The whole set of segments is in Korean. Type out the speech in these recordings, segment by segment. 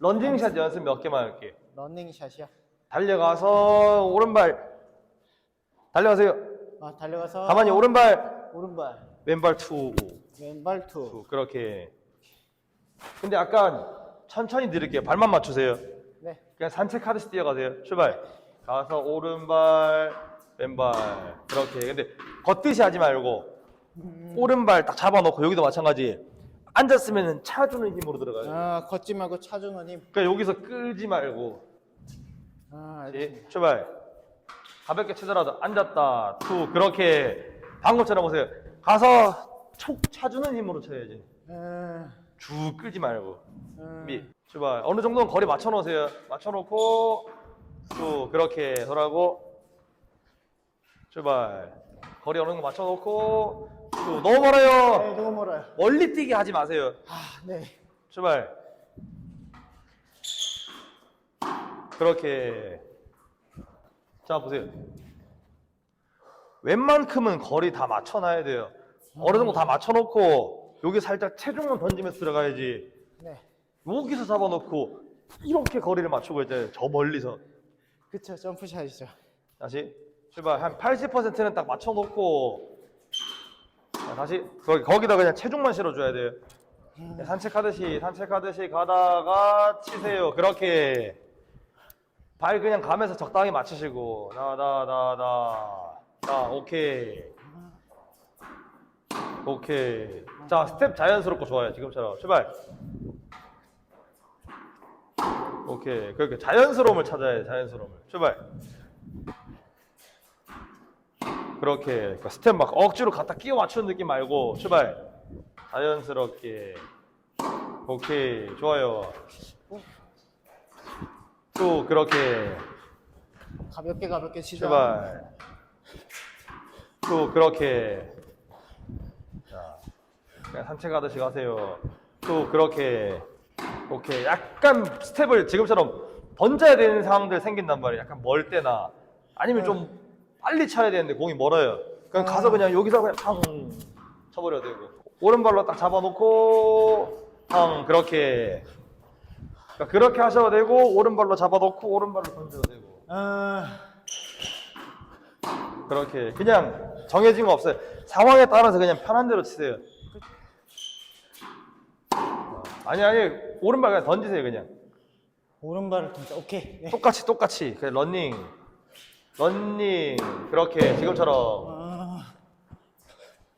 런닝샷 연습 몇 개만 할게. 러닝샷이야. 달려가서 오른발 달려가세요. 아 달려가서 가만히 오른발 오른발 왼발 투 왼발 투. 투. 그렇게. 근데 약간 천천히 느릴게요. 발만 맞추세요. 네. 그냥 산책하듯이 뛰어가세요. 출발. 가서 오른발 왼발 그렇게. 근데 걷듯이 하지 말고 오른발 딱 잡아놓고 여기도 마찬가지. 앉았으면 차주는 힘으로 들어가요. 아 걷지 말고 차주는 힘. 그러니까 여기서 끌지 말고 아 알겠습니다. 예, 출발. 가볍게 치더라도 앉았다. 투 그렇게 방금 처럼 보세요. 가서 촉 차주는 힘으로 쳐야지. 음, 쭉 끌지 말고. 음. 미 출발. 어느 정도는 거리 맞춰 놓으세요. 맞춰 놓고 또 그렇게 돌아고 출발. 거리 어느 정도 맞춰 놓고 또 너무 멀어요. 네 너무 멀어요. 멀리 뛰게 하지 마세요. 아 네. 출발. 그렇게. 자, 보세요. 웬만큼은 거리 다 맞춰놔야 돼요. 어느 정도 다 맞춰놓고, 여기 살짝 체중만 던지면서 들어가야지. 네. 여기서 잡아놓고, 이렇게 거리를 맞추고 이제 저 멀리서. 그쵸 점프샷이죠. 다시 출발. 한 80%는 딱 맞춰놓고, 자, 다시 거기, 거기 다 그냥 체중만 실어줘야 돼요. 네, 산책하듯이 산책하듯이 가다가 치세요. 그렇게. 발 그냥 가면서 적당히 맞추시고. 나나나나. 자 오케이. 오케이. 자 스텝 자연스럽고 좋아요 지금처럼. 출발. 오케이. 그렇게 자연스러움을 찾아야 돼 자연스러움을. 출발 그렇게 그러니까 스텝 막 억지로 갖다 끼워 맞추는 느낌 말고 출발. 자연스럽게. 오케이. 좋아요. 또 그렇게. 가볍게 가볍게 치자. 출발. 또 그렇게. 자 그냥 산책하듯이 가세요. 또 그렇게. 오케이. 약간 스텝을 지금처럼 던져야 되는 상황들 생긴단 말이에요. 약간 멀 때나 아니면 좀 빨리 쳐야 되는데 공이 멀어요 그냥 가서 그냥 여기서 그냥 팡 쳐버려도 되고 오른발로 딱 잡아놓고 팡 그렇게 그러니까 그렇게 하셔도 되고 오른발로 잡아놓고 오른발로 던져도 되고 아 그렇게 그냥 정해진 거 없어요. 상황에 따라서 그냥 편한 대로 치세요. 아니 아니 오른발 그냥 던지세요 그냥 오른발을 던져. 오케이. 네. 똑같이 똑같이 그냥 런닝 런닝. 그렇게 지금처럼 아,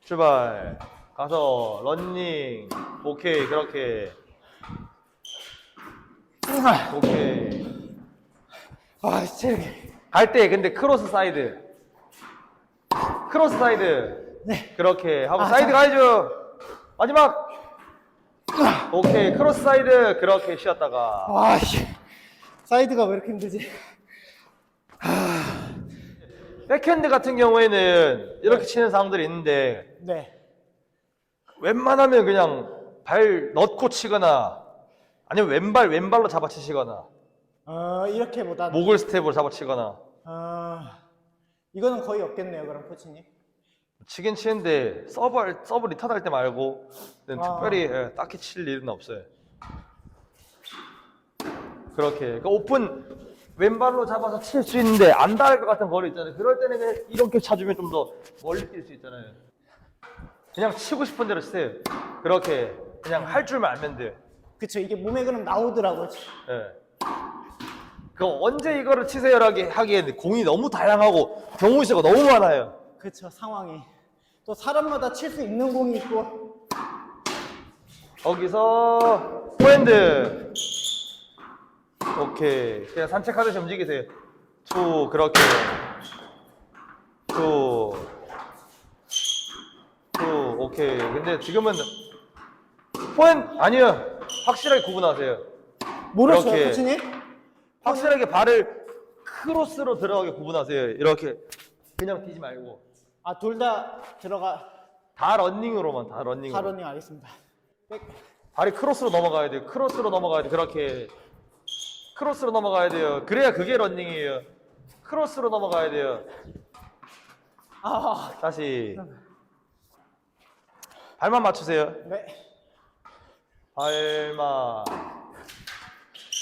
출발. 가서 런닝. 오케이. 그렇게. 오케이. 아 체력이. 갈 때 근데 크로스 사이드. 크로스 사이드. 네. 그렇게 하고 아, 사이드 자. 가야죠. 마지막. 오케이. 크로스 사이드. 그렇게 쉬었다가. 와 씨. 사이드가 왜 이렇게 힘들지? 백핸드 같은 경우에는 이렇게 치는 사람들이 있는데 네. 웬만하면 그냥 발 넣고 치거나 아니면 왼발 왼발로 잡아 치시거나 어 이렇게보다. 목을 스텝으로 잡아 치거나 아 이거는 거의 없겠네요, 그럼 코치님. 치긴 치는데 서브 서브 리턴 할 때 말고 는 아. 특별히 예, 딱히 칠 일은 없어요. 그렇게 그러니까 오픈 왼발로 잡아서 칠 수 있는데 안 닿을 것 같은 거리 있잖아요. 그럴 때는 그냥 이렇게 차주면 좀 더 멀리 뛸 수 있잖아요. 그냥 치고 싶은 대로 치세요. 그렇게 그냥 할 줄만 알면 돼요. 그쵸 이게 몸에 그럼 나오더라고. 예. 그 언제 이거를 치세요라기 하기에는 공이 너무 다양하고 경우 수가 너무 많아요. 그쵸 상황이. 또 사람마다 칠 수 있는 공이 있고. 거기서 포핸드 오케이 그냥 산책하듯이 움직이세요 투 그렇게 투 투, 오케이 근데 지금은 포핸드 아니요 확실하게 구분하세요 그렇게. 코치님? 확실하게 발을 크로스로 들어가게 구분하세요 이렇게 그냥 뛰지 말고 아 둘 다 들어가. 다 런닝으로만 다 런닝으로 하런닝 알겠습니다. 백. 발이 크로스로 넘어가야 돼요. 크로스로 넘어가야 돼. 그렇게 크로스로 넘어가야 돼요. 그래야 그게 런닝이에요. 크로스로 넘어가야 돼요. 아 다시 발만 맞추세요. 네. 발만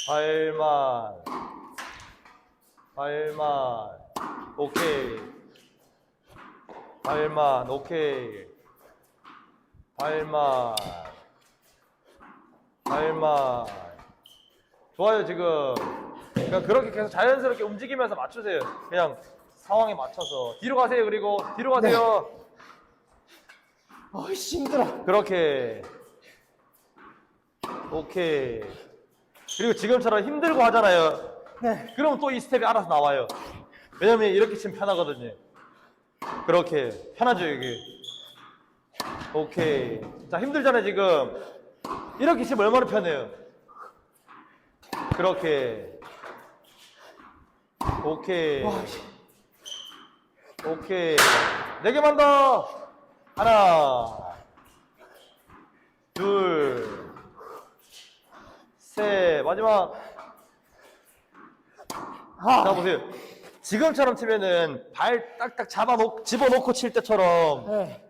발만 발만 오케이 발만 오케이 발만 발만 좋아요 지금. 그냥 그렇게 계속 자연스럽게 움직이면서 맞추세요. 그냥 상황에 맞춰서. 뒤로 가세요 그리고. 뒤로 가세요. 어이씨 힘들어. 그렇게. 오케이. 그리고 지금처럼 힘들고 하잖아요. 네. 그럼 또 이 스텝이 알아서 나와요. 왜냐면 이렇게 치면 편하거든요. 그렇게. 편하죠 이게. 오케이. 자 힘들잖아요 지금. 이렇게 치면 얼마나 편해요 그렇게. 오케이. 오케이. 네 개만 더. 하나. 둘 셋. 마지막. 아, 자 보세요. 지금처럼 치면은 발 딱딱 잡아놓 집어넣고 칠 때처럼 네.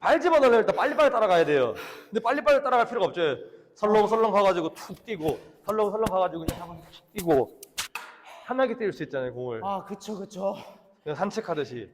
발 집어넣으려면 일단 빨리빨리 따라가야 돼요. 근데 빨리빨리 따라갈 필요가 없죠 설렁설렁 가가지고 툭 뛰고 설렁설렁 가가지고 그냥 한번 툭 뛰고 편하게 때릴 수 있잖아요 공을 아, 그쵸, 그쵸. 그냥 산책하듯이